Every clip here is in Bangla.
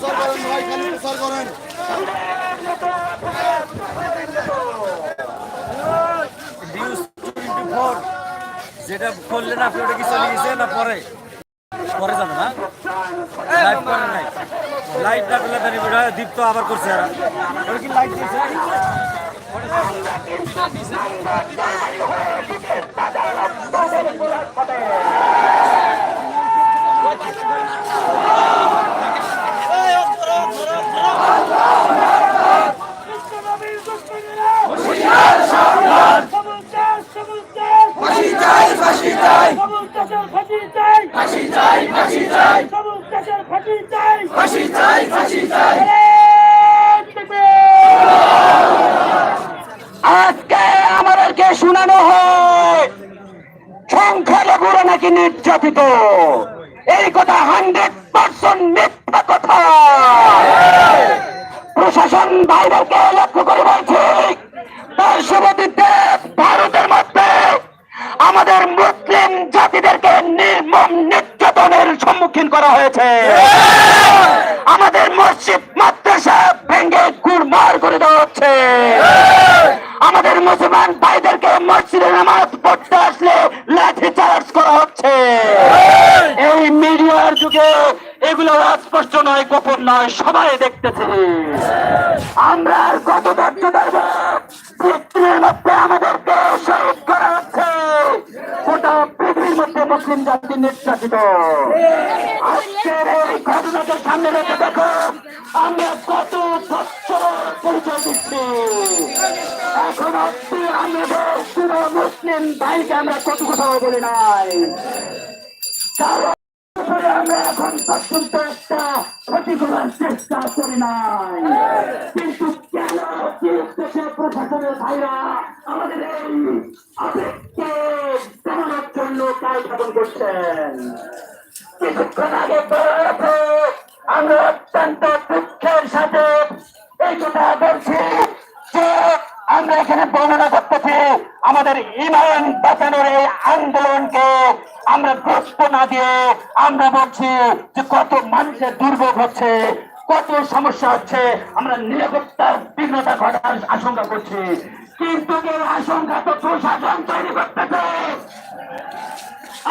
প্রচার করেন ভাই খালি প্রচার করেন। যেটা করলেন আপনি ওটা কি চলে গেছে না পরে? পরে যাবে না? লাইভ করে নাই। লাইভ না করলে তাহলে ভিডিও দীপ্ত আবার করছে আর ওটা কি লাইভ দিয়েছে ফাঁসি চাই ফাঁসি চাই ফাঁসি চাই ফাঁসি চাই। ফাঁসি চাই ফাঁসি চাই। আজকে আমাদেরকে শোনানো হয় সংখ্যালঘুরা নাকি নির্যাতিত? এই কথা হান্ড্রেড পার্সেন্ট মিথ্যা কথা প্রশাসন বাইরেকে লক্ষ্য করে বলছে পার্শ্ববর্তী দেশ ভারতের মধ্যে আমাদের মুসলিম জাতিদেরকে নির্মম নির্যাতনের করা হয়েছে আমাদের মসজিদ মাদ্রাসা ভেঙে গুড়মার করে দেওয়া হচ্ছে। আমাদের মুসলমান ভাইদেরকে মসজিদে নামাজ পড়তে আসলে লাঠি চার্জ করা হচ্ছে। এই মিডিয়ার যুগে এগুলো স্পষ্ট নয় গোপন নয় সবাই দেখতেছে। আমরা আর কত ধৈর্য ধরব? পৃথিবীর মধ্যে আমাদেরকে শহীদ করা হচ্ছে। মধ্যে মুসলিম জাতি নির্যাতিত আজকের এই ঘটনাকে সামনে রেখে দেখো আমরা কত স্বচ্ছ পরিচয় দিচ্ছি এখন অব্দি আমাদের পুরো মুসলিম ভাইকে আমরা কত কোথাও বলি নাই আমরা এখন পর্যন্ত একটা ক্ষতি করার চেষ্টা করি নাই কিন্তু আমরা এখানে বর্ণনা করতেছি আমাদের ইমান বাঁচানোর আন্দোলনকে আমরা গুরুত্ব দিয়ে আমরা বলছি যে কত মানুষের দুর্ভোগ হচ্ছে, কত সমস্যা হচ্ছে, আমরা নিরাপত্তার বিঘ্নতা ঘটার আশঙ্কা করছি। কিন্তু এই আশঙ্কা তো প্রশাসন তৈরি করতেছে।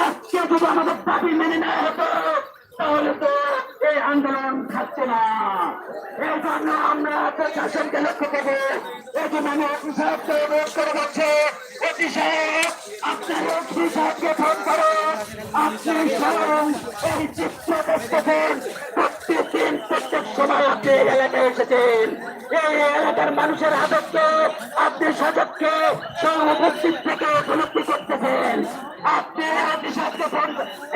আজকে যদি আমাদের দাবি মেনে নেওয়া হতো, তাহলে তো এই আন্দোলন থাকছে না। এই জন্য আমরা প্রশাসনকে লক্ষ্য করব। এই জন্য আমি অফিস সাহেবকে অনুরোধ করে বলছি অফিস সাহেব আপনার অফিস সাহেবকে ফোন করো। আপনি স্বয়ং এই চিত্র দেখতেছেন। এলাকায় এসেছেন এই এলাকার মানুষের আদবকে আপনি সজগকে সহানুভূতির থেকে উপলব্ধি করতেছেন। আপনি আদি সাহেবকে ফোন,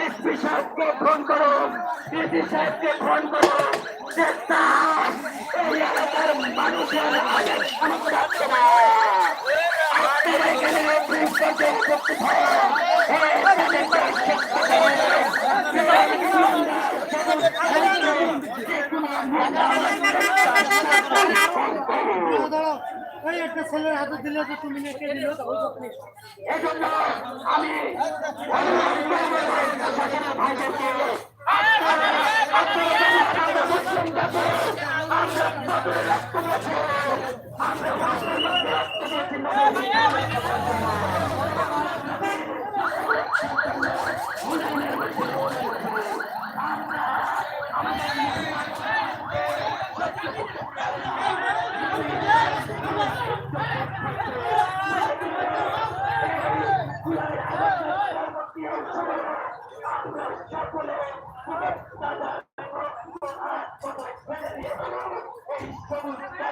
এসপি সাহেবকে ফোন করুন। ডিসি সাহেবকে ফোন করুন। এই এলাকার মানুষের আমাদের আসছে না দেন। ওই একটা ছেলের হাতে দিলে তো তুমি নেটে দিল আমি ভাইদেরকে সকলে